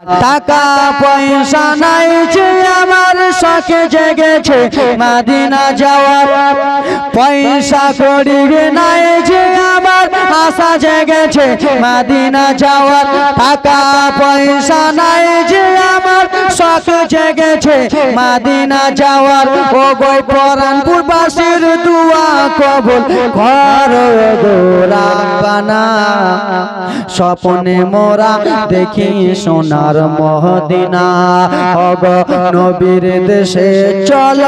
টাকা পয়সা নাই যে আমার শখে জেগেছে মাদিনা যাওয়ার। পয়সা করি নাই যে আমার আশা জেগেছে মাদিনা যাওয়ার। টাকা পয়সা নাই যে আমার শখ জেগেছে মাদিনা যাওয়ার। ও গই পরানপুর বাসির দুয়া কবল, ঘর গোরাবানা স্বপনে মোরা দেখি সোনার মহদিনা। অগ নবীর দেশে চল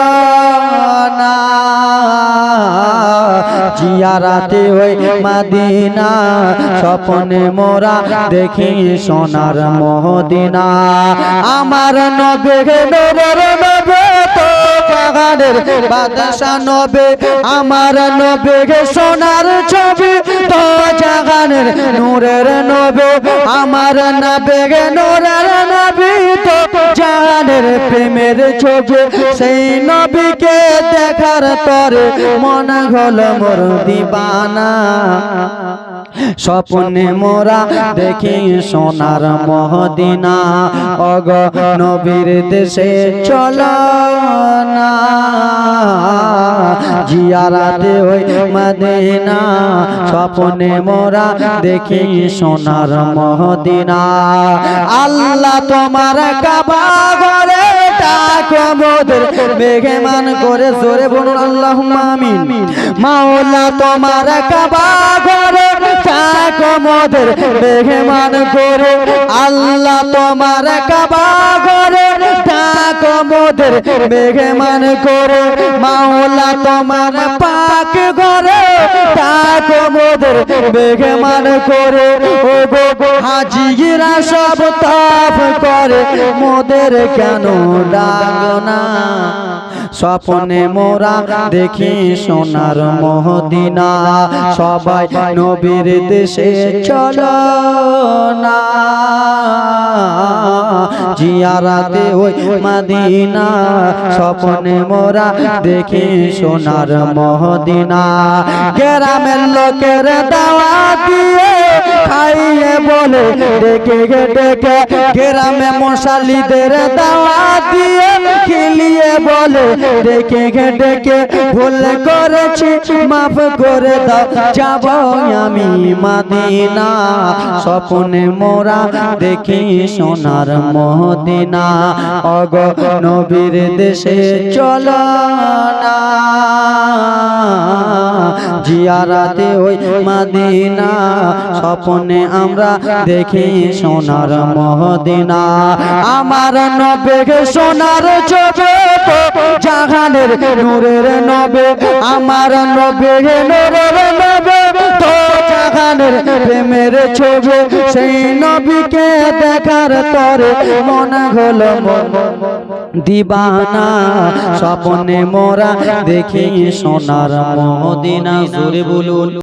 না জিয়ারাতে ওই মাদিনা। স্বপনে মোরা দেখি সোনার মহদিনা। আমার নবে নবর নবে বাগানের বাদশা নবে, আমার নবে গে সোনার ছবি তো জাগানের নূরের নবে, আমার নবে গে নূরের নবী তো জাহানের প্রেমের ছবি, সেই নবীকে দেখার তরে মন হল মোর দিবানা। স্বপ্নে মোরা দেখি সোনার মহদিনা। অগ নবীর দেশে চল না। জিয়ারাতে ওই মদিনা। স্বপ্নে মোরা দেখি সোনার মহদিনা। আল্লাহ তোমার কাবা ঘরে ডাকো মোদের মেঘে মান করে জোরে বলুন আল্লাহ আমিন। মাওলা তোমার কাবা ঘরে ডাকো মোদের মেঘে মান করে আল্লাহ তোমার কাবা ঘরে মোদের মেঘে মান করে, মাওলা তোমার পাক ঘরে, ডাকো মোদের মেঘে মান করে। ও গো হাজিরা সব তাপ করে, মোদের কেন ডাকো না? স্বপনে মোরা দেখি সোনার মহদিনা, সবাই নবীর দেশে চল না। জিয়ারাতে ওই মাদিনা স্বপ্নে মোরা দেখি সোনার মহদিনা। গ্রামের লোকের দাওয়া দিয়ে খাইয়ে বলে ডেকে ডেকে গ্রামে মশালিদের দাওয়া দিয়ে খেলিয়ে বলে, ডেকে ডেকে ভুল করেছি, মাফ করে দাও, যাব আমি মাদিনা। স্বপ্নে মোরা দেখি সোনার মহদিনা অগ নবীর দেশে চল না। জিয়ারাতে ওই মাদিনা স্বপ্নে আমরা দেখি সোনার মহদিনা। আমার নবে সোনার চোখে জাহানের নূরের নবে। আমার নবে নূরের নবে প্রেমের ছবি। সেই নবীকে দেখার তরে মন হলো মন। দিবানা স্বপনে মোরা দেখি সোনার মদিনা সুরে বলুন।